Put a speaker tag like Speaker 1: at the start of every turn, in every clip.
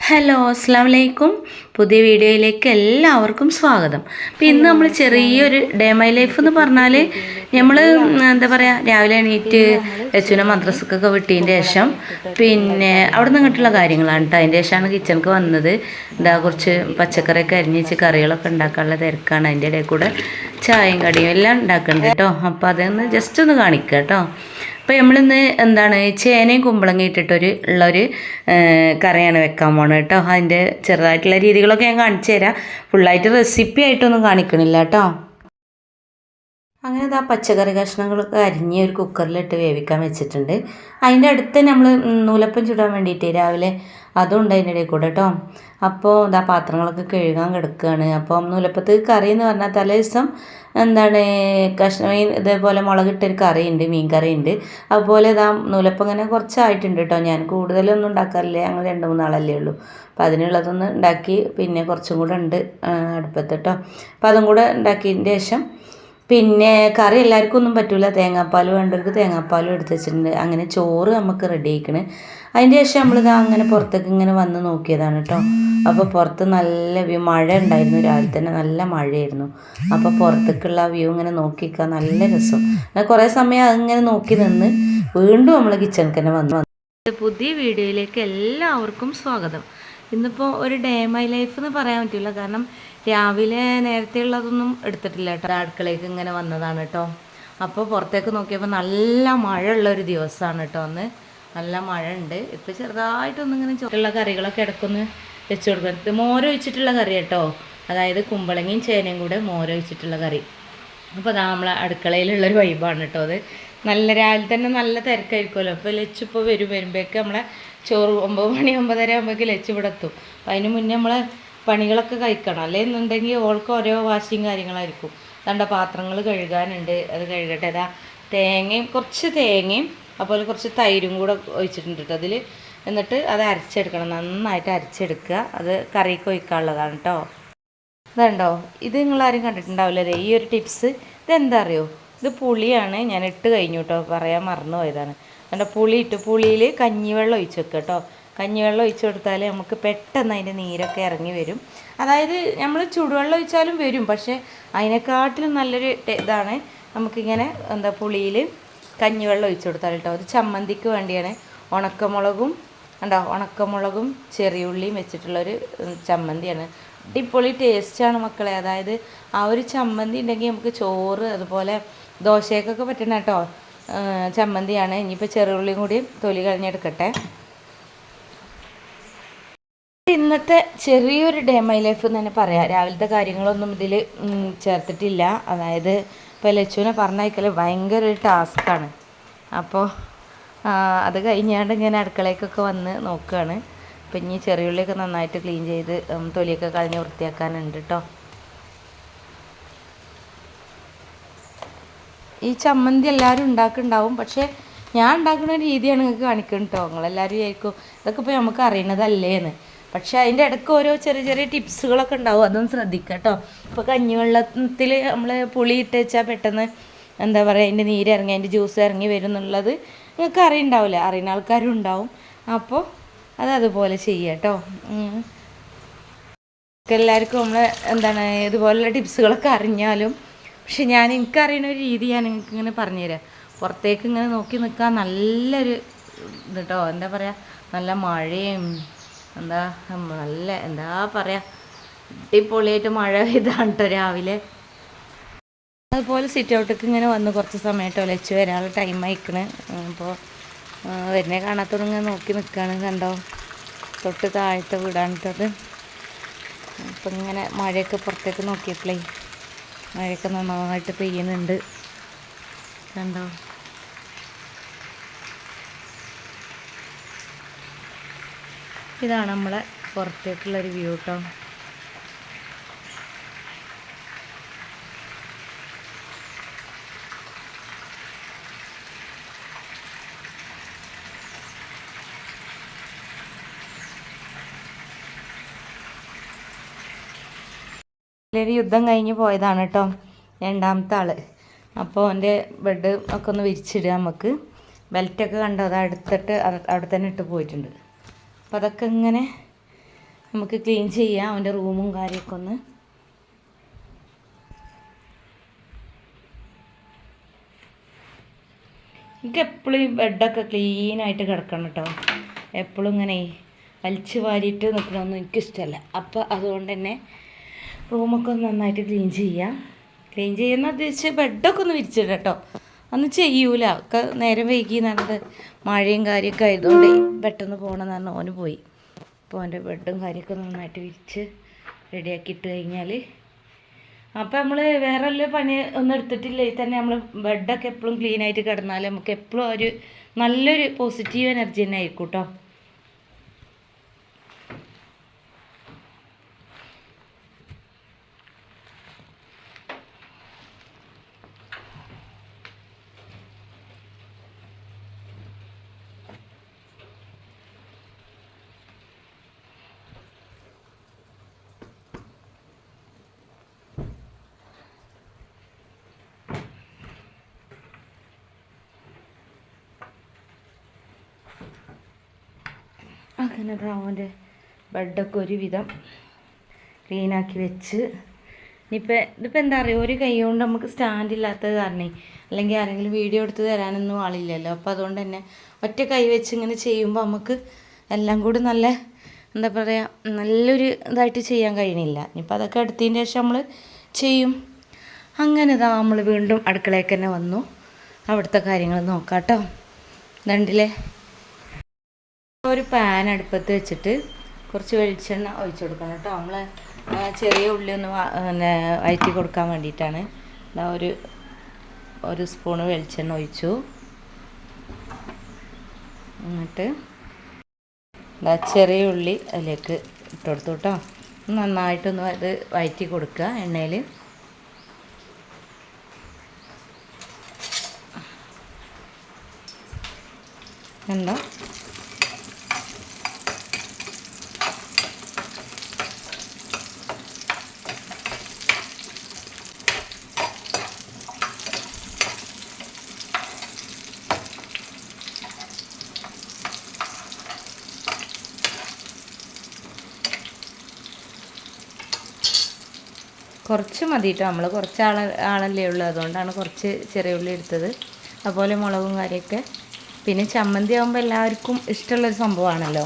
Speaker 1: Hello അസ്സാം വലൈക്കും പുതിയ വീഡിയോയിലേക്ക് എല്ലാവർക്കും സ്വാഗതം. അപ്പം ഇന്ന് നമ്മൾ ചെറിയൊരു ഡേ മൈ ലൈഫ് എന്ന് പറഞ്ഞാൽ നമ്മൾ എന്താ പറയുക രാവിലെ എണീറ്റ് യച്ചുവിനെ മദ്രസക്കൊക്കെ വിട്ടതിന്റെ ശേഷം പിന്നെ അവിടെ നിന്നിട്ടുള്ള കാര്യങ്ങളാണ് കേട്ടോ അതിന്റെ ശേഷമാണ് കിച്ചണിക്ക് വന്നത്. എന്താ കുറച്ച് പച്ചക്കറിയൊക്കെ അരിഞ്ഞിച്ച് കറികളൊക്കെ ഉണ്ടാക്കാനുള്ള തിരക്കാണ്. അതിന്റെ ഇടയിൽ കൂടെ ചായയും കടിയും എല്ലാം ഉണ്ടാക്കുന്നുണ്ട് കേട്ടോ അപ്പോൾ അതൊന്ന് ജസ്റ്റ് ഒന്ന് കാണിക്കുക കേട്ടോ അപ്പോൾ നമ്മളിന്ന് എന്താണ് ചേനയും കുമ്പളങ്ങ ഇട്ടിട്ടൊരു ഉള്ളൊരു കറിയാണ് വെക്കാൻ പോണത് കേട്ടോ. അതിന്റെ ചെറുതായിട്ടുള്ള രീതികളൊക്കെ ഞാൻ കാണിച്ചു തരാം. ഫുള്ളായിട്ട് റെസിപ്പി ആയിട്ടൊന്നും കാണിക്കണില്ല കേട്ടോ. അങ്ങനെ ആ പച്ചക്കറി കഷ്ണങ്ങളൊക്കെ അരിഞ്ഞ് ഒരു കുക്കറിലിട്ട് വേവിക്കാൻ വെച്ചിട്ടുണ്ട്. അതിന്റെ അടുത്ത് നമ്മൾ നൂലപ്പം ചുടാൻ വേണ്ടിയിട്ട് രാവിലെ അതും ഉണ്ട് അതിന്റെ ഇടയിൽ കൂടെ കേട്ടോ. അപ്പോൾ ഇതാ പാത്രങ്ങളൊക്കെ കഴുകാൻ കിടക്കുകയാണ് അപ്പം നൂലപ്പത്ത് കറി എന്ന് പറഞ്ഞാൽ തലേ ദിവസം എന്താണ് കഷ്ണം ഇതേപോലെ മുളകിട്ടൊരു കറിയുണ്ട് മീൻ കറിയുണ്ട് അതുപോലെ ഇതാ നൂലപ്പം ഇങ്ങനെ കുറച്ചായിട്ടുണ്ട് കേട്ടോ ഞാൻ കൂടുതലൊന്നും ഉണ്ടാക്കാറില്ല. ഞങ്ങൾ രണ്ട് മൂന്നാളല്ലേ ഉള്ളൂ. അപ്പോൾ അതിനുള്ളതൊന്ന് ഉണ്ടാക്കി പിന്നെ കുറച്ചും കൂടെ ഉണ്ട് അടുപ്പത്ത് കേട്ടോ അപ്പോൾ അതും കൂടെ ഉണ്ടാക്കിയതിന്റെ ശേഷം പിന്നെ കറി എല്ലാവർക്കും ഒന്നും പറ്റില്ല തേങ്ങാപ്പാൽ വേണ്ടവർക്ക് തേങ്ങാപ്പാലും എടുത്ത് വെച്ചിട്ടുണ്ട്. അങ്ങനെ ചോറ് നമുക്ക് റെഡി ആയിക്കണ്. അതിന്റെ ശേഷം നമ്മളിത് അങ്ങനെ പുറത്തേക്ക് ഇങ്ങനെ വന്ന് നോക്കിയതാണ് കേട്ടോ അപ്പോൾ പുറത്ത് നല്ല വ്യൂ മഴ ഉണ്ടായിരുന്നു. രാവിലെ തന്നെ നല്ല മഴയായിരുന്നു. അപ്പോൾ പുറത്തേക്കുള്ള വ്യൂ ഇങ്ങനെ നോക്കിക്കാൻ നല്ല രസം. കുറേ സമയം അതിങ്ങനെ നോക്കി നിന്ന് വീണ്ടും നമ്മൾ കിച്ചണിൽ തന്നെ വന്നു പുതിയ വീഡിയോയിലേക്ക് എല്ലാവർക്കും സ്വാഗതം. ഇന്നിപ്പോൾ ഒരു ഡേ മൈ ലൈഫ് എന്ന് പറയാൻ പറ്റില്ല കാരണം രാവിലെ നേരത്തെ ഉള്ളതൊന്നും എടുത്തിട്ടില്ല കേട്ടോ അടുക്കളയ്ക്ക് ഇങ്ങനെ വന്നതാണ് കേട്ടോ അപ്പോൾ പുറത്തേക്ക് നോക്കിയപ്പോൾ നല്ല മഴ ഉള്ള ഒരു ദിവസമാണ് കേട്ടോ അന്ന്. നല്ല മഴ ഉണ്ട് ഇപ്പോൾ ചെറുതായിട്ടൊന്നിങ്ങനെ ചോറുള്ള കറികളൊക്കെ ഇടക്കൊന്ന് വെച്ച് ഇത് മോരൊഴിച്ചിട്ടുള്ള കറി കേട്ടോ. അതായത് കുമ്പളങ്ങയും ചേനയും കൂടെ മോരൊഴിച്ചിട്ടുള്ള കറി. അപ്പോൾ അതാ നമ്മളെ അടുക്കളയിലുള്ളൊരു വൈബാണ് കേട്ടോ അത്. നല്ല രാവിലെ തന്നെ നല്ല തിരക്കായിരിക്കുമല്ലോ. അപ്പോൾ ലച്ച് ഇപ്പോൾ വരും. വരുമ്പോഴേക്ക് നമ്മളെ ചോറ് ഒമ്പത് മണി ഒമ്പതര ആകുമ്പോഴേക്ക് ലച്ച് ഇവിടെ എത്തും. അപ്പോൾ അതിന് മുന്നേ നമ്മളെ പണികളൊക്കെ കഴിക്കണം. അല്ലേ? എന്നുണ്ടെങ്കിൽ ഓൾക്ക് ഓരോ വാശിയും കാര്യങ്ങളായിരിക്കും. അതുകൊണ്ട് പാത്രങ്ങൾ കഴുകാനുണ്ട്. അത് കഴുകട്ടെ. അതാ തേങ്ങയും കുറച്ച് തേങ്ങയും അതുപോലെ കുറച്ച് തൈരും കൂടെ ഒഴിച്ചിട്ടുണ്ട് കേട്ടോ അതിൽ എന്നിട്ട് അത് അരച്ചെടുക്കണം. നന്നായിട്ട് അരച്ചെടുക്കുക. അത് കറിക്ക് ഒഴിക്കാനുള്ളതാണ് കേട്ടോ ഇതുണ്ടോ? ഇത് നിങ്ങളാരും കണ്ടിട്ടുണ്ടാവില്ല? ഈ ഒരു ടിപ്സ്. ഇതെന്താ അറിയോ? ഇത് പുളിയാണ്. ഞാൻ ഇട്ട് കഴിഞ്ഞു കേട്ടോ പറയാൻ മറന്നു പോയതാണ്. എന്റെ പുളി ഇട്ട് പുളിയിൽ കഞ്ഞിവെള്ളം ഒഴിച്ച് വെക്കുക കേട്ടോ കഞ്ഞിവെള്ളം ഒഴിച്ചു കൊടുത്താൽ നമുക്ക് പെട്ടെന്ന് അതിന്റെ നീരൊക്കെ ഇറങ്ങി വരും. അതായത് നമ്മൾ ചൂടുവെള്ളം ഒഴിച്ചാലും വരും. പക്ഷേ അതിനെക്കാട്ടിലും നല്ലൊരു ഇതാണ്. നമുക്കിങ്ങനെ എന്താ പുളിയിൽ കഞ്ഞിവെള്ളം ഒഴിച്ചു കൊടുത്താൽ കേട്ടോ. അത് ചമ്മന്തിക്ക് വേണ്ടിയാണ്. ഉണക്കമുളകും ഉണ്ടോ ഉണക്കമുളകും ചെറിയുള്ളിയും വെച്ചിട്ടുള്ളൊരു ചമ്മന്തിയാണ്. അടിപൊളി ടേസ്റ്റാണ് മക്കളെ. അതായത് ആ ഒരു ചമ്മന്തി ഉണ്ടെങ്കിൽ നമുക്ക് ചോറ് അതുപോലെ ദോശയൊക്കെ പറ്റണ കേട്ടോ ചമ്മന്തിയാണ്. ഇനിയിപ്പോൾ ചെറുള്ളിയും കൂടി തൊലി കളഞ്ഞെടുക്കട്ടെ. ഇന്നത്തെ ചെറിയൊരു ഡേ മൈ ലൈഫ് എന്ന് തന്നെ പറയാം. രാവിലത്തെ കാര്യങ്ങളൊന്നും ഇതിൽ ചേർത്തിട്ടില്ല. അതായത് ഇപ്പോൾ ലച്ചുവിനെ പറഞ്ഞയക്കൽ ഭയങ്കര ഒരു ടാസ്ക്കാണ് അപ്പോൾ അത് കഴിഞ്ഞാണ്ട് ഞാൻ അടുക്കളയ്ക്കൊക്കെ വന്ന് നോക്കുകയാണ് അപ്പം ഇനി ചെറിയുള്ളിയൊക്കെ നന്നായിട്ട് ക്ലീൻ ചെയ്ത് തൊലിയൊക്കെ കളഞ്ഞ് വൃത്തിയാക്കാനുണ്ട് കേട്ടോ ഈ ചമ്മന്തി എല്ലാവരും ഉണ്ടാക്കുന്നുണ്ടാവും പക്ഷേ ഞാൻ ഉണ്ടാക്കുന്ന രീതിയാണ് നിങ്ങൾക്ക് കാണിക്കുന്നത് നിങ്ങളെല്ലാവരും വിചാരിക്കും ഇതൊക്കെ ഇപ്പോൾ നമുക്ക് അറിയണതല്ലേന്ന്. പക്ഷേ അതിന്റെ ഇടയ്ക്ക് ഓരോ ചെറിയ ചെറിയ ടിപ്സുകളൊക്കെ ഉണ്ടാവും. അതൊന്നും ശ്രദ്ധിക്കുക കേട്ടോ. ഇപ്പോൾ കഞ്ഞിവെള്ളത്തിൽ നമ്മൾ പുളി ഇട്ട് വെച്ചാൽ പെട്ടെന്ന് എന്താ പറയുക അതിന്റെ നീര് ഇറങ്ങി അതിന്റെ ജ്യൂസ് ഇറങ്ങി വരും എന്നുള്ളത് നിങ്ങൾക്ക് അറിയുണ്ടാവില്ല. അറിയുന്ന ആൾക്കാരും ഉണ്ടാവും. അപ്പോൾ അത് അതുപോലെ ചെയ്യുക കേട്ടോ. എല്ലാവർക്കും നമ്മൾ എന്താണ് ഇതുപോലുള്ള ടിപ്സുകളൊക്കെ അറിഞ്ഞാലും പക്ഷെ ഞാൻ എനിക്കറിയുന്ന ഒരു രീതി ഞാൻ നിങ്ങൾക്ക് ഇങ്ങനെ പറഞ്ഞുതരാം. പുറത്തേക്ക് ഇങ്ങനെ നോക്കി നിൽക്കാൻ നല്ലൊരു ഇത് കേട്ടോ. എന്താ പറയുക നല്ല മഴയും എന്താ നല്ല എന്താ പറയാ അടിപൊളിയായിട്ട് മഴ പെയ്താണ് കേട്ടോ രാവിലെ. അതുപോലെ സിറ്റ് ഔട്ടൊക്കെ ഇങ്ങനെ വന്ന് കുറച്ച് സമയം കേട്ടോ ലച്ച് വരാനുള്ള ടൈം അയക്കണ് അപ്പോൾ വരുന്നേ കാണാത്തോടെ ഇങ്ങനെ നോക്കി നിൽക്കുകയാണ് കണ്ടോ? തൊട്ട് താഴത്തെ വീടാണിട്ടത് അപ്പം ഇങ്ങനെ മഴയൊക്കെ പുറത്തേക്ക് നോക്കിയപ്പോഴേ മഴയൊക്കെ നന്നായിട്ട് പെയ്യുന്നുണ്ട് കണ്ടോ? ഇതാണ് നമ്മളെ പുറത്തേക്കുള്ളൊരു വ്യൂ കേട്ടോ ഒരു യുദ്ധം കഴിഞ്ഞ് പോയതാണ് കേട്ടോ രണ്ടാമത്തെ ആൾ. അപ്പോൾ എന്റെ ബെഡ് ഒക്കെ ഒന്ന് വിരിച്ചിടുക നമുക്ക്. ബെൽറ്റൊക്കെ കണ്ടോ? അത് അടുത്തിട്ട് അവിടെ തന്നെ ഇട്ട് പോയിട്ടുണ്ട്. അപ്പോൾ അതൊക്കെ ഇങ്ങനെ നമുക്ക് ക്ലീൻ ചെയ്യാം അവന്റെ റൂമും കാര്യമൊക്കെ ഒന്ന്. എനിക്ക് എപ്പോഴും ഈ ബെഡൊക്കെ ക്ലീനായിട്ട് കിടക്കണം കേട്ടോ എപ്പോഴും ഇങ്ങനെ വലിച്ചു വാരിയിട്ട് നിൽക്കണമെന്നും എനിക്കിഷ്ടമല്ല അപ്പോൾ അതുകൊണ്ട് തന്നെ റൂമൊക്കെ ഒന്ന് നന്നായിട്ട് ക്ലീൻ ചെയ്യാം. ക്ലീൻ ചെയ്യുന്ന ഉദ്ദേശിച്ച് ബെഡൊക്കെ ഒന്ന് വിരിച്ചിട്ടോ അന്ന് ചെയ്യൂല. ഒക്കെ നേരം വൈകി നടന്നത് മഴയും കാര്യമൊക്കെ ആയതുകൊണ്ട് പെട്ടെന്ന് പോകണമെന്ന് പറഞ്ഞാൽ ഓന് പോയി. അപ്പോൾ അവന്റെ ബെഡും കാര്യമൊക്കെ നന്നായിട്ട് വിരിച്ച് റെഡിയാക്കിയിട്ട് കഴിഞ്ഞാൽ അപ്പം നമ്മൾ വേറെ വല്ല പണി ഒന്നും എടുത്തിട്ടില്ല. തന്നെ നമ്മൾ ബെഡൊക്കെ എപ്പോഴും ക്ലീൻ ആയിട്ട് കിടന്നാൽ നമുക്ക് എപ്പോഴും ഒരു നല്ലൊരു പോസിറ്റീവ് എനർജി തന്നെ ആയിരിക്കും കേട്ടോ അങ്ങനെ ബ്രൗന്റെ ബെഡൊക്കെ ഒരുവിധം ക്ലീനാക്കി വെച്ച്. ഇനിയിപ്പോൾ ഇതിപ്പോൾ എന്താ പറയുക ഒരു കൈ കൊണ്ട് നമുക്ക് സ്റ്റാൻഡ് ഇല്ലാത്തത് കാരണേ അല്ലെങ്കിൽ ആരെങ്കിലും വീഡിയോ എടുത്ത് തരാനൊന്നും ആളില്ലല്ലോ. അപ്പോൾ അതുകൊണ്ട് തന്നെ ഒറ്റ കൈ വെച്ച് ഇങ്ങനെ ചെയ്യുമ്പോൾ നമുക്ക് എല്ലാം കൂടി നല്ല എന്താ പറയുക നല്ലൊരു ഇതായിട്ട് ചെയ്യാൻ കഴിയണില്ല. ഇനിയിപ്പോൾ അതൊക്കെ എടുത്തതിന് ശേഷം നമ്മൾ ചെയ്യും. അങ്ങനെ ഇതാ നമ്മൾ വീണ്ടും അടുക്കളയ്ക്ക് തന്നെ വന്നു. അവിടുത്തെ കാര്യങ്ങൾ നോക്കാം കേട്ടോ രണ്ടിലെ ഒരു പാൻ അടുപ്പത്ത് വെച്ചിട്ട് കുറച്ച് വെളിച്ചെണ്ണ ഒഴിച്ചു കൊടുക്കണം കേട്ടോ. നമ്മൾ ചെറിയ ഉള്ളി ഒന്ന് പിന്നെ വയറ്റി കൊടുക്കാൻ വേണ്ടിയിട്ടാണ്. ഒരു ഒരു സ്പൂണ് വെളിച്ചെണ്ണ ഒഴിച്ചു. എന്നിട്ട് എന്താ ചെറിയ ഉള്ളി അതിലേക്ക് ഇട്ട് കൊടുത്തു കേട്ടോ. നന്നായിട്ടൊന്ന് അത് വയറ്റി കൊടുക്കുക എണ്ണയിൽ കണ്ടോ കുറച്ച് മതി കേട്ടോ നമ്മൾ കുറച്ച് ആള ആളല്ലേ ഉള്ളൂ. അതുകൊണ്ടാണ് കുറച്ച് ചെറിയ ഉള്ളി എടുത്തത്. അതുപോലെ മുളകും കാര്യമൊക്കെ പിന്നെ ചമ്മന്തി ആകുമ്പോൾ എല്ലാവർക്കും ഇഷ്ടമുള്ളൊരു സംഭവമാണല്ലോ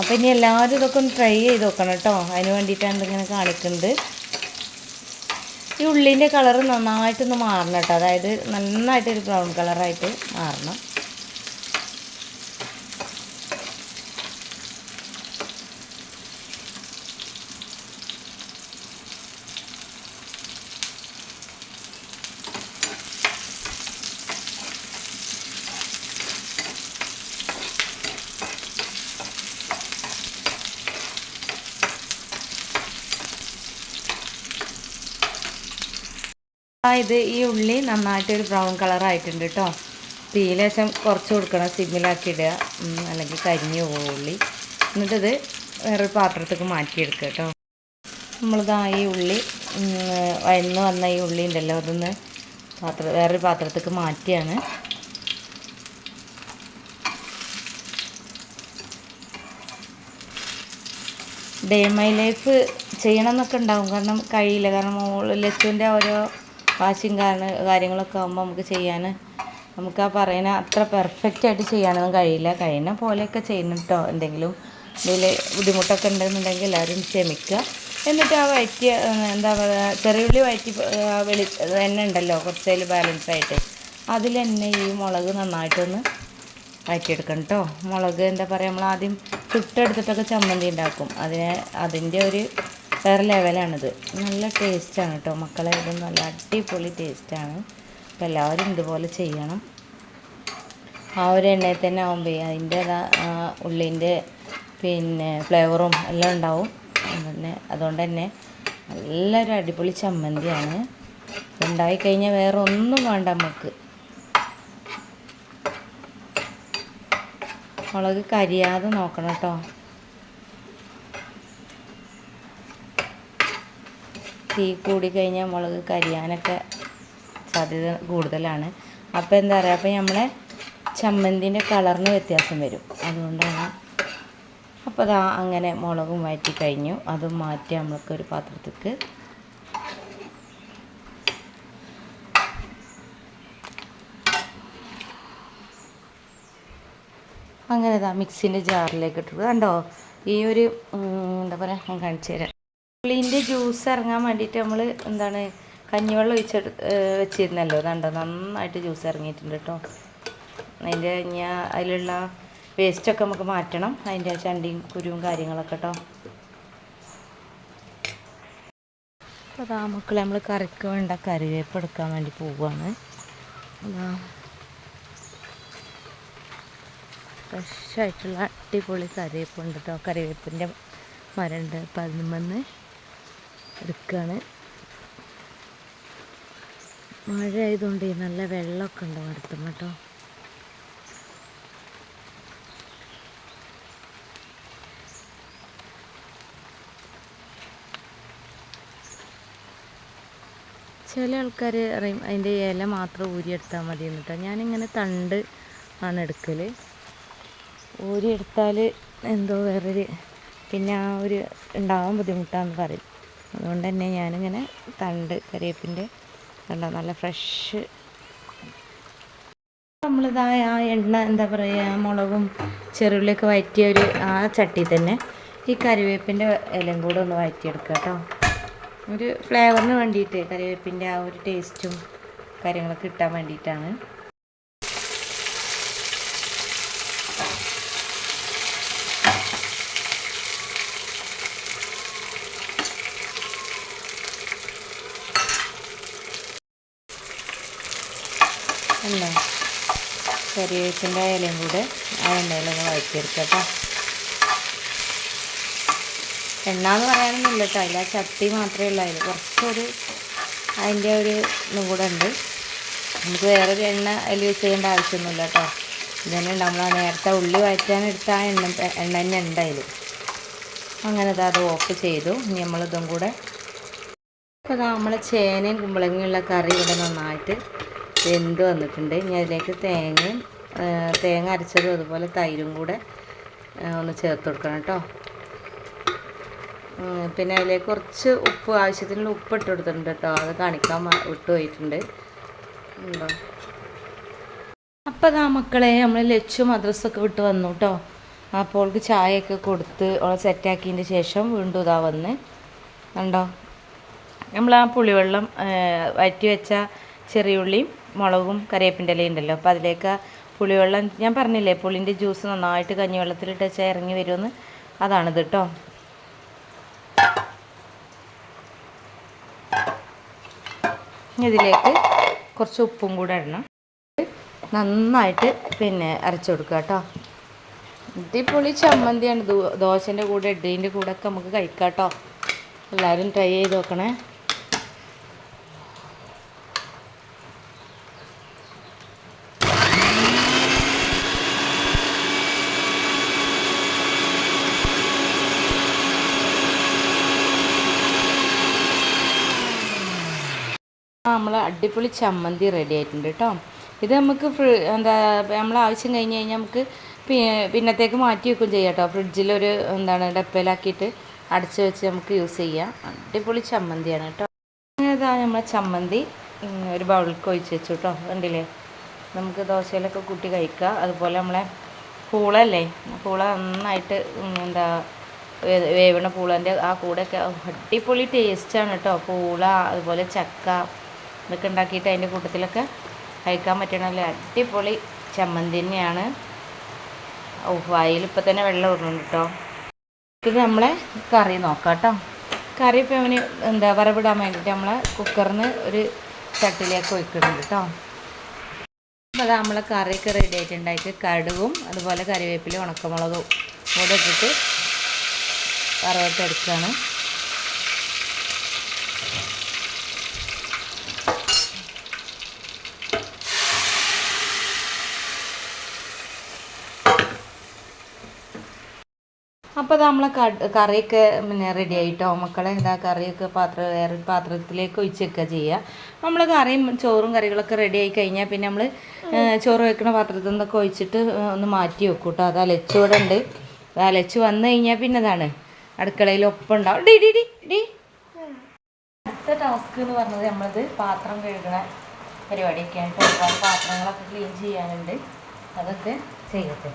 Speaker 1: അപ്പോൾ ഇനി എല്ലാവരും ഇതൊക്കെ ഒന്ന് ട്രൈ ചെയ്ത് നോക്കണം കേട്ടോ. അതിന് വേണ്ടിയിട്ടാണ് ഇങ്ങനെ കാണിക്കുന്നത് ഈ ഉള്ളിന്റെ കളർ നന്നായിട്ടൊന്ന് മാറണം കേട്ടോ. അതായത് നന്നായിട്ടൊരു ബ്രൗൺ കളറായിട്ട് മാറണം. ഇത് ഈ ഉള്ളി നന്നായിട്ട് ഒരു ബ്രൗൺ കളർ ആയിട്ടുണ്ട് കേട്ടോ തീ ലേശം കുറച്ച് കൊടുക്കണം സിമ്മിലാക്കി ഇടുക. അല്ലെങ്കിൽ കരിഞ്ഞു പോകും ഉള്ളി. എന്നിട്ടിത് വേറൊരു പാത്രത്തേക്ക് മാറ്റിയെടുക്കുക കേട്ടോ നമ്മളിതാ ഈ ഉള്ളി ഉം, വയന്ന് വന്ന ഈ ഉള്ളി ഉണ്ടല്ലോ അതൊന്ന് പാത്ര വേറൊരു പാത്രത്തേക്ക് മാറ്റിയാണ്. ഡേ മൈ ലൈഫ് ചെയ്യണം എന്നൊക്കെ ഉണ്ടാവും. കാരണം കഴിയില്ല. കാരണം മോൾ ലച്ചുവിന്റെ ഓരോ വാശിയും കാരണം കാര്യങ്ങളൊക്കെ ആകുമ്പോൾ നമുക്ക് ചെയ്യാൻ നമുക്ക് ആ പറയുന്ന അത്ര പെർഫെക്റ്റ് ആയിട്ട് ചെയ്യാനൊന്നും കഴിയില്ല. കഴിയുന്ന പോലെയൊക്കെ ചെയ്യണം കേട്ടോ എന്തെങ്കിലും ഇതിൽ ബുദ്ധിമുട്ടൊക്കെ ഉണ്ടെന്നുണ്ടെങ്കിൽ എല്ലാവരും ക്ഷമിക്കുക. എന്നിട്ട് ആ വയറ്റി എന്താ പറയുക ചെറിയുള്ളി വയറ്റി ആ വെളി എണ്ണ ഉണ്ടല്ലോ കുറച്ചതിൽ ബാലൻസ് ആയിട്ട്. അതിൽ തന്നെ ഈ മുളക് നന്നായിട്ടൊന്ന് വഴറ്റിയെടുക്കണം കേട്ടോ മുളക് എന്താ പറയുക നമ്മൾ ആദ്യം ചുട്ടെടുത്തിട്ടൊക്കെ ചമ്മന്തി ഉണ്ടാക്കും. അതിന് അതിന്റെ ഒരു വേറെ ലെവലാണിത് നല്ല ടേസ്റ്റാണ് കേട്ടോ മക്കളെ ഇത് നല്ല അടിപൊളി ടേസ്റ്റാണ് അപ്പോൾ എല്ലാവരും ഇതുപോലെ ചെയ്യണം. ആ ഒരു എണ്ണയിൽ തന്നെ ആകുമ്പോൾ അതിന്റെ ഉള്ളിന്റെ പിന്നെ ഫ്ലേവറും എല്ലാം ഉണ്ടാവും. പിന്നെ അതുകൊണ്ട് തന്നെ നല്ലൊരു അടിപൊളി ചമ്മന്തിയാണ്. ഉണ്ടായിക്കഴിഞ്ഞാൽ വേറെ ഒന്നും വേണ്ട നമുക്ക് മുളക് കരിയാതെ നോക്കണം കേട്ടോ തീ കൂടി കഴിഞ്ഞാൽ മുളക് കരിയാനൊക്കെ സാധ്യത കൂടുതലാണ്. അപ്പോൾ എന്താ പറയുക അപ്പോൾ നമ്മളെ ചമ്മന്തിന്റെ കളറിന് വ്യത്യാസം വരും. അതുകൊണ്ടാണ് അപ്പോൾ അതാ അങ്ങനെ മുളകും മാറ്റി കഴിഞ്ഞു. അതും മാറ്റി നമ്മൾക്ക് ഒരു പാത്രത്തേക്ക് അങ്ങനെ ഇതാ മിക്സിന്റെ ജാറിലേക്ക് ഇട്ടിട്ട് കണ്ടോ? ഈ ഒരു എന്താ പറയുക ഞാൻ കാണിച്ചു തരാം. പുളീന്റെ ജ്യൂസ് ഇറങ്ങാൻ വേണ്ടിയിട്ട് നമ്മൾ എന്താണ് കഞ്ഞിവെള്ളം ഒഴിച്ചെടു വെച്ചിരുന്നല്ലോ. കണ്ടോ? നന്നായിട്ട് ജ്യൂസ് ഇറങ്ങിയിട്ടുണ്ട് കേട്ടോ അതിന്റെ ഞാൻ അതിലുള്ള വേസ്റ്റൊക്കെ നമുക്ക് മാറ്റണം. അതിന്റെ ചണ്ടിയും കുരുവും കാര്യങ്ങളൊക്കെ കേട്ടോ അപ്പോൾ അതാ മക്കളെ നമ്മൾ കറിക്ക് വേണ്ട കറിവേപ്പ് എടുക്കാൻ വേണ്ടി പോവുകയാണ് അതാ. ഫ്രഷായിട്ടുള്ള അടിപൊളി കറിവേപ്പ് ഉണ്ട് കേട്ടോ കറിവേപ്പിന്റെ മരണ്ട് വന്ന് എടുക്കുകയാണ് മഴ ആയതുകൊണ്ട് നല്ല വെള്ളമൊക്കെ ഉണ്ട് മരത്തും കേട്ടോ? ചില ആൾക്കാർ അറിയും അതിന്റെ ഇല മാത്രം ഊരിയെടുത്താൽ മതി എന്നിട്ടാണ് ഞാനിങ്ങനെ തണ്ട് ആണ് എടുക്കൽ ഊരിയെടുത്താൽ എന്തോ വേറൊരു പിന്നെ ആ ഒരു ഉണ്ടാവാൻ ബുദ്ധിമുട്ടാന്ന് പറയും. അതുകൊണ്ട് തന്നെ ഞാനിങ്ങനെ തണ്ട് കറിവേപ്പിന്റെ കണ്ടോ നല്ല ഫ്രഷ്. നമ്മളിതാ ആ എണ്ണ എന്താ പറയുക മുളകും ചെറുള്ളിയൊക്കെ വഴറ്റിയ ഒരു ആ ചട്ടി തന്നെ ഈ കറിവേപ്പിന്റെ ഇലയും കൂടെ ഒന്ന് വഴറ്റിയെടുക്കുക കേട്ടോ. ഒരു ഫ്ലേവറിന് വേണ്ടിയിട്ട് കറിവേപ്പിന്റെ ആ ഒരു ടേസ്റ്റും കാര്യങ്ങളൊക്കെ കിട്ടാൻ വേണ്ടിയിട്ടാണ്. അല്ലേ കറിവേപ്പിന്റെ ഇലയും കൂടെ ആ എണ്ണയിലൊന്ന് വഴറ്റിയെടുക്കാം കേട്ടോ. എണ്ണ എന്ന് പറയാനൊന്നുമില്ല കേട്ടോ. അതിൽ ആ ചട്ടി മാത്രമേ ഉള്ളൂ. അതിൽ കുറച്ചൊരു അതിന്റെ ഒരു ഇതും കൂടെ ഉണ്ട്. നമുക്ക് വേറൊരു എണ്ണ അതിൽ യൂസ് ചെയ്യേണ്ട ആവശ്യമൊന്നുമില്ല കേട്ടോ. ഇതന്നെ നമ്മൾ ആ നേരത്തെ ഉള്ളി വഴറ്റാനെടുത്ത ആ എണ്ണ എണ്ണ തന്നെ ഉണ്ട് അതിൽ അങ്ങനെ അത് ഓഫ് ചെയ്തു. ഇനി നമ്മളിതും കൂടെ അപ്പോൾ നമ്മൾ ചേനയും കുമ്പളങ്ങയുള്ള കറി ഇവിടെ നന്നായിട്ട് വെന്ത് വന്നിട്ടുണ്ട്. ഇനി അതിലേക്ക് തേങ്ങയും തേങ്ങ അരച്ചതും അതുപോലെ തൈരും കൂടെ ഒന്ന് ചേർത്ത് കൊടുക്കണം കേട്ടോ. പിന്നെ അതിലേക്ക് കുറച്ച് ഉപ്പ് ആവശ്യത്തിനുള്ള ഉപ്പ് ഇട്ട് കൊടുത്തിട്ടുണ്ട് കേട്ടോ. അത് കാണിക്കാൻ വിട്ടു പോയിട്ടുണ്ട്. ഉണ്ടോ? ആ മക്കളെ നമ്മൾ ലച്ചു മദ്രസൊക്കെ വിട്ട് വന്നു കേട്ടോ. അപ്പോൾ അവൾക്ക് ചായയൊക്കെ കൊടുത്ത് അവളെ സെറ്റാക്കിയതിന്റെ ശേഷം വീണ്ടും ഇതാ വന്ന്. കണ്ടോ? നമ്മൾ ആ പുളിവെള്ളം വറ്റി വെച്ച ചെറിയുള്ളിയും മുളകും കറിവേപ്പിന്റെ ഇലയും ഉണ്ടല്ലോ. അപ്പോൾ അതിലേക്ക് പുളിവെള്ളം ഞാൻ പറഞ്ഞില്ലേ പുളിന്റെ ജ്യൂസ് നന്നായിട്ട് കഞ്ഞിവെള്ളത്തിലിട്ട് വെച്ചാൽ ഇറങ്ങി വരുമെന്ന്? അതാണിത് കേട്ടോ ഇതിലേക്ക് കുറച്ച് ഉപ്പും കൂടെ ഇടണം. നന്നായിട്ട് പിന്നെ അരച്ചു കൊടുക്കുക കേട്ടോ പുളി ചമ്മന്തിയാണ്. ദോശന്റെ കൂടെ ഇഡ്ഡീന്റെ കൂടെ ഒക്കെ നമുക്ക് കഴിക്കാം കേട്ടോ എല്ലാവരും ട്രൈ ചെയ്ത് നോക്കണേ. നമ്മൾ അടിപൊളി ചമ്മന്തി റെഡി ആയിട്ടുണ്ട് കേട്ടോ ഇത് നമുക്ക് എന്താ നമ്മൾ ആവശ്യം കഴിഞ്ഞ് കഴിഞ്ഞാൽ നമുക്ക് പിന്നത്തേക്ക് മാറ്റി വെക്കും ചെയ്യാം കേട്ടോ ഫ്രിഡ്ജിലൊരു എന്താണ് ഡപ്പയിലാക്കിയിട്ട് അടച്ച് വെച്ച് നമുക്ക് യൂസ് ചെയ്യാം. അടിപൊളി ചമ്മന്തിയാണ് കേട്ടോ ഇതാ നമ്മളെ ചമ്മന്തി. ഒരു ബൗളിലേക്ക് ഒഴിച്ച് വെച്ചു കേട്ടോ കണ്ടില്ലേ? നമുക്ക് ദോശയിലൊക്കെ കൂട്ടി കഴിക്കുക അതുപോലെ നമ്മളെ പൂളല്ലേ? പൂള നന്നായിട്ട് എന്താ വേവണ പൂളന്റെ ആ കൂടെയൊക്കെ അടിപൊളി ടേസ്റ്റാണ് കേട്ടോ പൂള അതുപോലെ ചക്ക ഇതൊക്കെ ഉണ്ടാക്കിയിട്ട് അതിന്റെ കൂട്ടത്തിലൊക്കെ കഴിക്കാൻ പറ്റണ നല്ല അടിപൊളി ചമ്മന്തി തന്നെയാണ്. വായിൽ ഇപ്പം തന്നെ വെള്ളം ഇടുന്നുണ്ട് കേട്ടോ. ഇത് നമ്മളെ കറി നോക്കാം കേട്ടോ. കറി ഇപ്പം അവന് എന്താ വറവിടാൻ വേണ്ടിയിട്ട് നമ്മളെ കുക്കറിന് ഒരു ചട്ടിലേക്ക് ഒഴിക്കുന്നുണ്ട് കേട്ടോ. അപ്പോൾ അത് നമ്മളെ കറിയൊക്കെ റെഡി ആയിട്ടുണ്ടായിട്ട് കടുവും അതുപോലെ കറിവേപ്പില ഉണക്കമുളകും കൂടെ ഇട്ടിട്ട് വറവിട്ടെടുക്കുകയാണ് അപ്പോൾ കട് കറിയൊക്കെ പിന്നെ റെഡി ആയിട്ടോ? മക്കളെ ഇതാ കറിയൊക്കെ പാത്രം വേറെ പാത്രത്തിലേക്ക് ഒഴിച്ചൊക്കെ ചെയ്യുക നമ്മൾ കറിയും ചോറും കറികളൊക്കെ റെഡി ആയി കഴിഞ്ഞാൽ പിന്നെ നമ്മൾ ചോറ് വെക്കുന്ന പാത്രത്തിൽ നിന്നൊക്കെ ഒഴിച്ചിട്ട് ഒന്ന് മാറ്റി വെക്കും കേട്ടോ അത് ലച്ചൂടെ ഉണ്ട്. അലച്ചു വന്നു കഴിഞ്ഞാൽ പിന്നെ അതാണ് അടുക്കളയിൽ ഒപ്പം ഉണ്ടാവും. D D D D. അടുത്ത ടാസ്ക് എന്ന് പറഞ്ഞത് നമ്മളത് പാത്രം കഴുകണ പരിപാടിയൊക്കെയാണ് ഒരുപാട് പാത്രങ്ങളൊക്കെ ക്ലീൻ ചെയ്യാനുണ്ട്. അതൊക്കെ ചെയ്യട്ടെ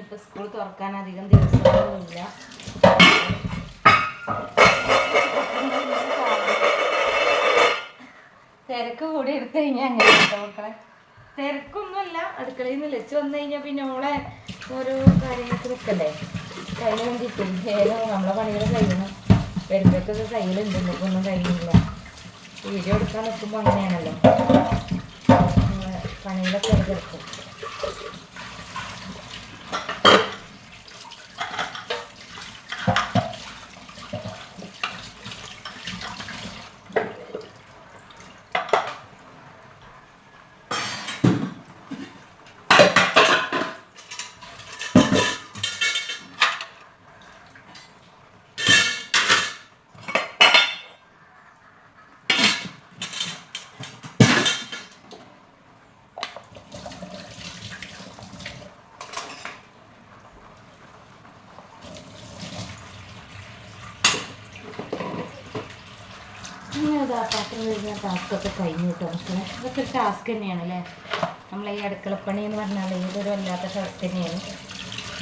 Speaker 1: ഇപ്പൊ സ്കൂൾ തുറക്കാൻ അധികം ദിവസങ്ങളൊന്നുമില്ല. തിരക്ക് കൂടി എടുത്തു കഴിഞ്ഞാൽ അങ്ങനെ മക്കളെ? തിരക്കൊന്നുമല്ല അടുക്കളയിൽ നിന്ന് ലച്ച് വന്നു കഴിഞ്ഞാൽ പിന്നെ മോളെ ഓരോ കാര്യങ്ങൾക്ക് നിൽക്കണ്ടേ കയ്യിൽ വേണ്ടിയിട്ടും ഏതോ നമ്മളെ പണികൾ കഴിയണം വരുമ്പോഴത്തേക്ക് കയ്യിലുണ്ട് നമുക്കൊന്നും കഴിയുന്നില്ല വീഡിയോ എടുക്കാൻ നിൽക്കുമ്പോൾ അങ്ങനെയാണല്ലോ. പണികളൊക്കെ എടുക്കും ഇനി അത് ആ പാത്രം കഴിഞ്ഞ കേട്ടോ മക്കളെ ഇതൊക്കെ ഒരു ടാസ്ക് തന്നെയാണ് അല്ലേ? നമ്മളെ ഈ അടുക്കളപ്പണി എന്ന് പറഞ്ഞാൽ ഇതൊരു വല്ലാത്ത ടാസ്ക് തന്നെയാണ്.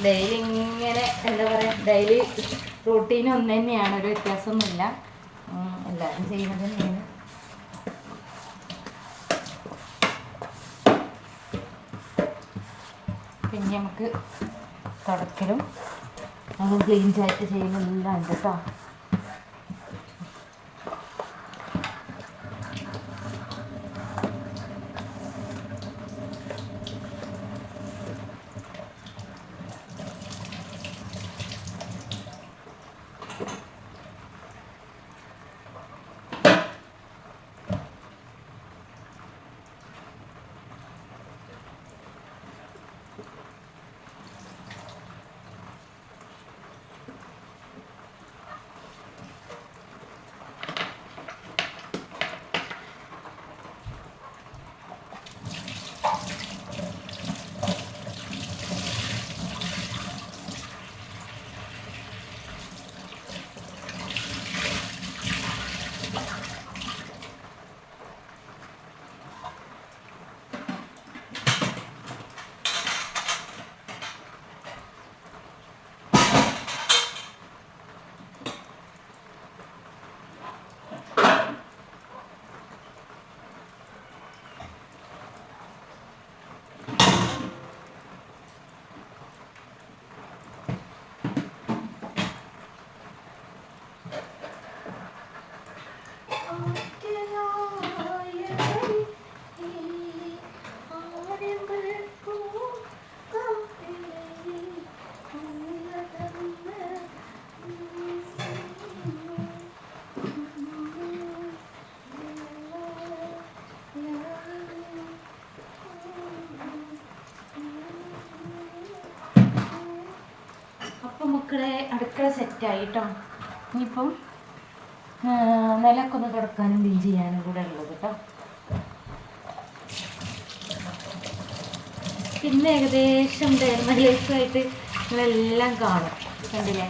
Speaker 1: ഡെയിലി ഇങ്ങനെ എന്താ പറയുക ഡെയിലി റൂട്ടീൻ ഒന്ന് തന്നെയാണ്. ഒരു വ്യത്യാസമൊന്നുമില്ല. എല്ലാവരും ചെയ്യുന്നത് തന്നെയാണ്. പിന്നെ നമുക്ക് തുടക്കലും നമ്മൾ ക്ലീൻ ആയിട്ട് ചെയ്യുന്നതെല്ലാം ഉണ്ട് കേട്ടോ അപ്പം മക്കളെ അടുക്കള സെറ്റായി കേട്ടോ ഇനിയിപ്പം നിലക്കൊന്ന് തുടക്കാനും ക്ലീൻ ചെയ്യാനും കൂടെ ഉള്ളത് കേട്ടോ പിന്നെ ഏകദേശം ഡെർമലൈസായിട്ട് നിങ്ങളെല്ലാം കാണും കണ്ടില്ലേ?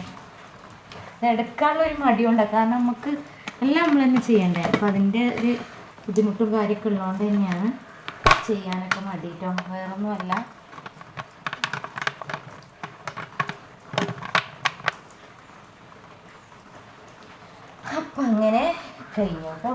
Speaker 1: എടുക്കാനുള്ള ഒരു മടിയുണ്ട് കാരണം നമുക്ക് എല്ലാം നമ്മൾ തന്നെ ചെയ്യണ്ടേ? അപ്പം അതിന്റെ ഒരു ബുദ്ധിമുട്ടും കാര്യമൊക്കെ ഉള്ളതുകൊണ്ട് തന്നെയാണ് ചെയ്യാനൊക്കെ മടി കേട്ടോ വേറൊന്നുമല്ല അപ്പം അങ്ങനെ കേട്ടോ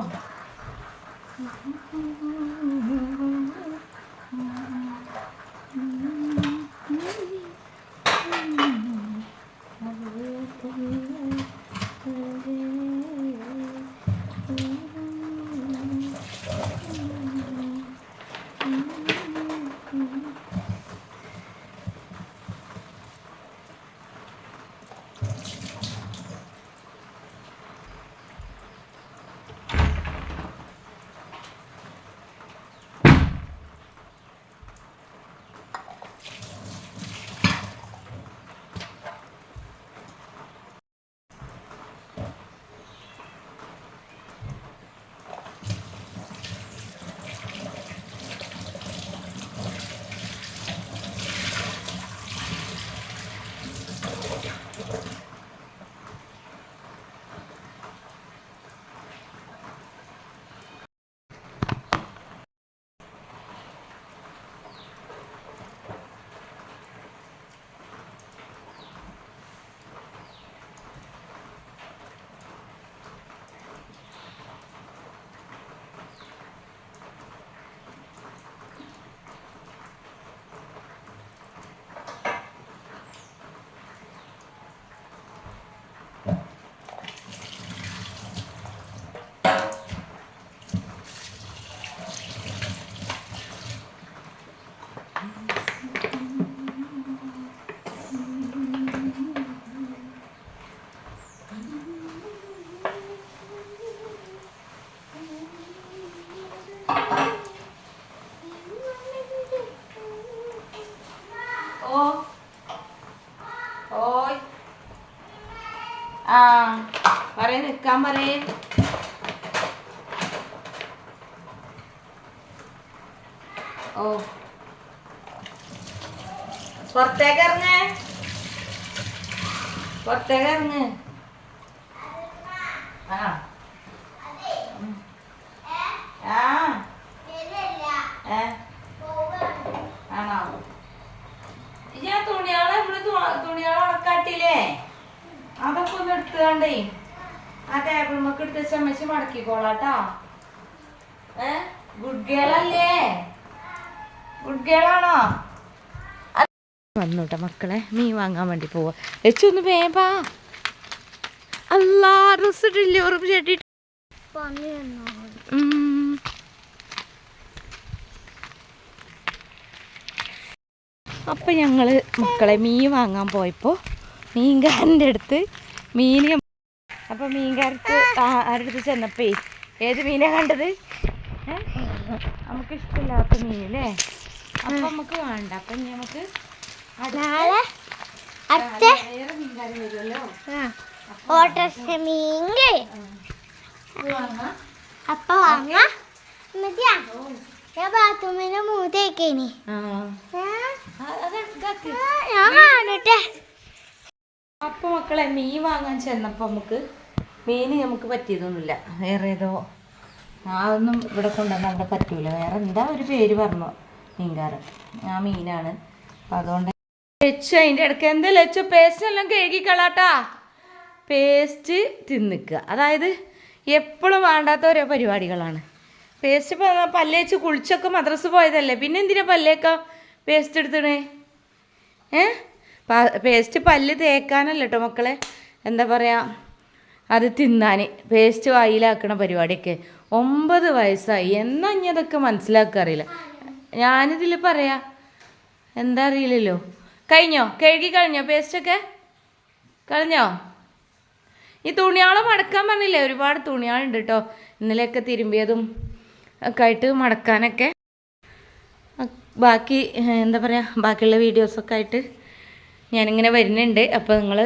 Speaker 1: ഓ ഓയ് ആ പറയ നിൽക്കാൻ പറയേ. ഓ. പുറത്തേക്ക് ഇറങ്ങ്. പുറത്തേക്ക് ഇറങ്ങ്. ആ ഉം. ആ ഏ ആണോ ഞാൻ തുണിയാളെ ഇവിടെ തുണിയാളെ ഉണക്കാട്ടില്ലേ അതൊക്കെ ഒന്ന് എടുത്തുകൊണ്ടേ ആ ടേബിൾ മക്ക് എടുത്ത് ചമ്മച്ച് മടക്കിക്കോളാട്ടോ. ഏ? ഗുഡ് ഗേൾ അല്ലേ? ഗുഡ് ഗേൾ ആണോ? വന്നുട്ടോ മക്കളെ മീൻ വാങ്ങാൻ വേണ്ടി പോവാ. ലച്ചു ഒന്ന് വേവാ അല്ലാ ഡ്രസ് ഉറപ്പ് ചേട്ടി അപ്പം ഞങ്ങൾ മക്കളെ മീൻ വാങ്ങാൻ പോയപ്പോൾ മീൻകാരന്റെ അടുത്ത് മീൻ അപ്പൊ മീൻകാരിക്ക് ആരുടെ അടുത്ത് ചെന്നപ്പേ ഏത് മീനാ കണ്ടത്? നമുക്ക് ഇഷ്ടമില്ലാത്ത മീനല്ലേ? അപ്പം നമുക്ക് വേണ്ട. അപ്പം നമുക്ക്
Speaker 2: നാളെ അടുത്ത
Speaker 1: വേറെ മീൻകാരൻ വരുമല്ലോ.
Speaker 2: ഓട്ടോറിക്ഷ മീങ്ക്
Speaker 1: ഇത് വാങ്ങാം.
Speaker 2: അപ്പ വാങ്ങ. ഞാൻ ബാത്റൂമിന് മൂത്തേക്കേനി. ഞാൻ കാണട്ടെ.
Speaker 1: അപ്പോൾ മക്കളെ മീൻ വാങ്ങാൻ ചെന്നപ്പോൾ നമുക്ക് മീൻ നമുക്ക് പറ്റിയതൊന്നുമില്ല. വേറെ ഏതോ അതൊന്നും ഇവിടെ കൊണ്ടുവന്നാൽ അവിടെ പറ്റൂല. വേറെ എന്താ ഒരു പേര് പറഞ്ഞു മീൻകാരൻ. ആ മീനാണ്. അപ്പം അതുകൊണ്ട് ലച്ചു അതിന്റെ ഇടയ്ക്ക് എന്താ ലച്ചു പേസ്റ്റ് എല്ലാം കഴുകിക്കളാട്ടാ. പേസ്റ്റ് തിന്നിക്കുക. അതായത് എപ്പോഴും വേണ്ടാത്ത ഓരോ പരിപാടികളാണ്. പേസ്റ്റ് പല്ലേച്ച് കുളിച്ചൊക്കെ മദ്രസ് പോയതല്ലേ? പിന്നെ എന്തിനാ പല്ലേക്ക പേസ്റ്റ് എടുത്തണേ. ഏ? പ- പേസ്റ്റ് പല്ല് തേക്കാനല്ല കേട്ടോ മക്കളെ? എന്താ പറയുക അത് തിന്നാൻ പേസ്റ്റ് വായിലാക്കണ പരിപാടിയൊക്കെ. ഒമ്പത് വയസ്സായി. എന്നാ ഇനി അതൊക്കെ മനസ്സിലാക്കുക അറിയില്ല. ഞാനിതിൽ പറയാ. എന്താ അറിയില്ലല്ലോ. കഴിഞ്ഞോ? കഴുകി കഴിഞ്ഞോ പേസ്റ്റൊക്കെ കളഞ്ഞോ ഈ തുണിയാളെ മടക്കാൻ പറഞ്ഞില്ലേ? ഒരുപാട് തുണിയാളുണ്ട് കേട്ടോ ഇന്നലെയൊക്കെ തിരുമ്പിയതും ഒക്കെ ആയിട്ട് മടക്കാനൊക്കെ. ബാക്കി എന്താ പറയുക ബാക്കിയുള്ള വീഡിയോസൊക്കെ ആയിട്ട് ഞാനിങ്ങനെ വരുന്നുണ്ട്. അപ്പോൾ നിങ്ങൾ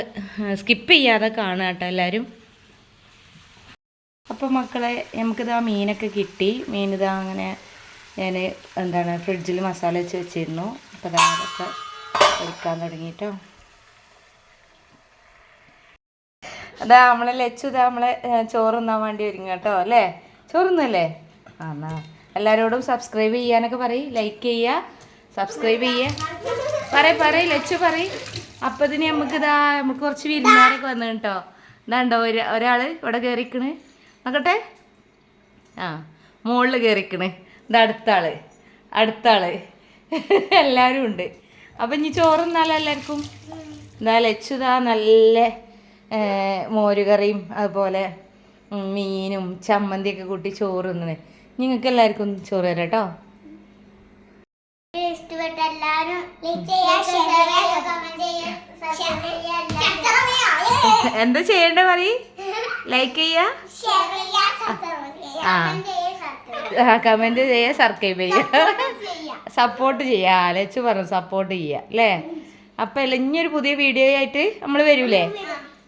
Speaker 1: സ്കിപ്പ് ചെയ്യാതെ കാണുക കേട്ടോ എല്ലാവരും അപ്പോൾ മക്കളെ നമുക്കിതാ മീനൊക്കെ കിട്ടി. മീനിതാ അങ്ങനെ ഞാൻ എന്താണ് ഫ്രിഡ്ജിൽ മസാല വെച്ച് വെച്ചിരുന്നു. അപ്പോൾ അതാ അതൊക്കെ എടുക്കാൻ തുടങ്ങിട്ടോ. അതാ നമ്മളെ ലച്ചു ഇതാ നമ്മളെ ചോറ് തിന്നാൻ വേണ്ടി ഒരുങ്ങ കേട്ടോ അല്ലേ? ചോറ് തിന്നല്ലേ? ആ എന്നാ. എല്ലാവരോടും സബ്സ്ക്രൈബ് ചെയ്യാനൊക്കെ പറയും. ലൈക്ക് ചെയ്യുക സബ്സ്ക്രൈബ് ചെയ്യുക പറയ പറയ. ലച്ചു പറയ്. അപ്പം ഇതിന് നമുക്ക് ഇതാ നമുക്ക് കുറച്ച് വിരുന്നുകാരൊക്കെ വന്നു കേട്ടോ. ഇതാണ്ടോ ഒരു ഒരാൾ ഇവിടെ കയറിക്കണ് നോക്കട്ടെ. ആ മുകളിൽ കയറിക്കണ് ഇത് അടുത്ത ആൾ അടുത്ത എല്ലാവരും ഉണ്ട്. അപ്പം ഇനി ചോറ് എന്നാലും എല്ലാവർക്കും? എന്താ ലച്ചുതാ നല്ല മോരുകറിയും അതുപോലെ മീനും ചമ്മന്തിയൊക്കെ കൂട്ടി ചോറ് നിങ്ങൾക്ക് എല്ലാവർക്കും ചോറ് തരാം കേട്ടോ
Speaker 2: ഇഷ്ടപ്പെട്ട എല്ലാവരും ലൈക്ക് ചെയ്യുക ഷെയർ ചെയ്യുക കമന്റ് ചെയ്യുക
Speaker 1: എന്താ ചെയ്യണ്ട പറയ് ലൈക്ക്
Speaker 2: ചെയ്യാ?
Speaker 1: ആ.
Speaker 2: കമന്റ് ചെയ്യാ സബ്സ്ക്രൈബ്
Speaker 1: ചെയ്യുക സപ്പോർട്ട് ചെയ്യാ ലച്ചു പറഞ്ഞു സപ്പോർട്ട് ചെയ്യാ അല്ലേ? അപ്പൊ അല്ല ഇനിയൊരു പുതിയ വീഡിയോ ആയിട്ട് നമ്മൾ വരൂലേ?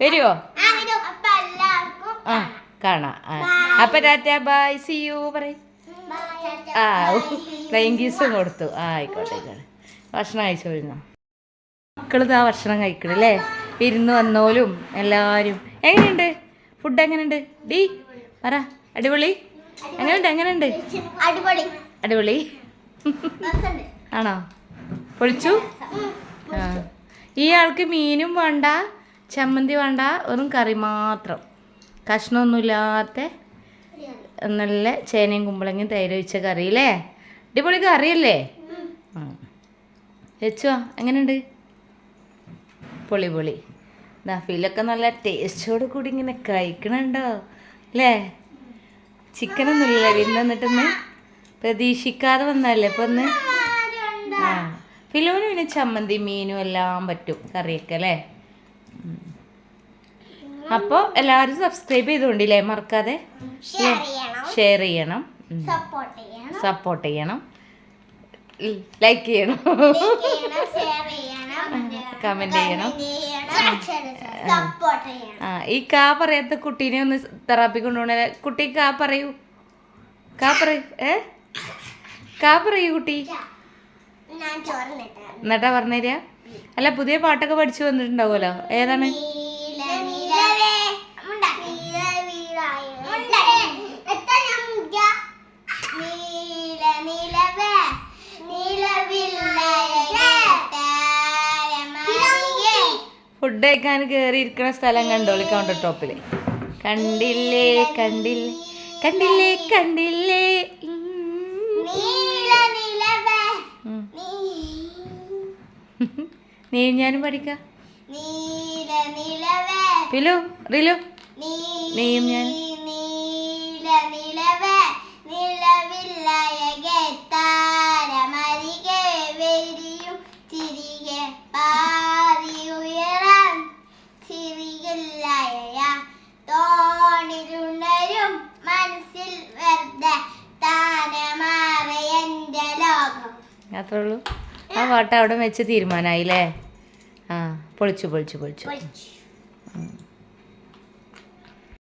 Speaker 1: വരുമോ
Speaker 2: ആ
Speaker 1: കാണാം. ആ. അപ്പം ടാറ്റ ബൈ സി യു പറയും. ആ കീസും കൊടുത്തു. ആ ആയിക്കോട്ടെ ആയിക്കോട്ടെ. ഭക്ഷണം കഴിച്ചു വരുന്നു മക്കളിതാ ഭക്ഷണം കഴിക്കണല്ലേ? വിരുന്ന് വന്നോലും എല്ലാവരും എങ്ങനെയുണ്ട്? ഫുഡ് എങ്ങനെയുണ്ട്? ഡീ പറ. അടിപൊളി? എങ്ങനെയുണ്ട്? എങ്ങനെയുണ്ട്?
Speaker 2: അടിപൊളി.
Speaker 1: ആണോ? പൊളിച്ചു? ആ. ഈ ആൾക്ക് മീനും വേണ്ട ചമ്മന്തി വേണ്ട വെറും കറി മാത്രം. കഷ്ണമൊന്നുമില്ലാത്ത നല്ല ചേനയും കുമ്പളങ്ങയും തൈര് ഒഴിച്ച കറി അല്ലേ അടിപൊളി കറിയല്ലേ വെച്ചോ എങ്ങനെയുണ്ട്? പൊളി പൊളി. നഫീലൊക്കെ നല്ല ടേസ്റ്റോട് കൂടി ഇങ്ങനെ കഴിക്കണുണ്ടോ? അല്ലേ? ചിക്കനൊന്നുമില്ലല്ലേ വിരുന്ന് വന്നിട്ടൊന്ന്? പ്രതീക്ഷിക്കാതെ വന്നല്ലേ ഇപ്പൊ ഒന്ന്? ആ ഫിലോന് പിന്നെ ചമ്മന്തി മീനും എല്ലാം പറ്റും കറിയൊക്കെ അല്ലേ? അപ്പോൾ എല്ലാവരും സബ്സ്ക്രൈബ് ചെയ്തുകൊണ്ടില്ലേ മറക്കാതെ?
Speaker 2: ഷെയർ ചെയ്യണം. സപ്പോർട്ട് ചെയ്യണം.
Speaker 1: സപ്പോർട്ട് ചെയ്യണം. ലൈക്ക് ചെയ്യണം.
Speaker 2: കമന്റ് ചെയ്യണം
Speaker 1: ആ ഈ കാ പറയാത്ത കുട്ടീനെ ഒന്ന് തെറാപ്പി കൊണ്ടുപോകണ കുട്ടി കാ പറയൂ. കാ പറയൂ. ഏ? കാ പറയൂ കുട്ടി. എന്നിട്ടാ പറഞ്ഞുതരാ അല്ല പുതിയ പാട്ടൊക്കെ പഠിച്ചു വന്നിട്ടുണ്ടാവുമല്ലോ. ഏതാണ്?
Speaker 2: നിലവേ.
Speaker 1: ഫുഡ് കഴിക്കാൻ കയറി ഇരിക്കുന്ന സ്ഥലം കണ്ടോളി കൗണ്ടർ ടോപ്പിൽ കണ്ടില്ലേ കണ്ടില്ലേ കണ്ടില്ലേ. കണ്ടില്ലേ.
Speaker 2: നീ-
Speaker 1: ഞാനും പഠിക്കാം. പിലു റിലു നീയും ഞാൻ. അത്രേ ഉള്ളൂ ആ പാട്ട് അവിടെ വെച്ച് തീരുമാനമായില്ലേ ആ പൊളിച്ചു പൊളിച്ചു പൊളിച്ചു.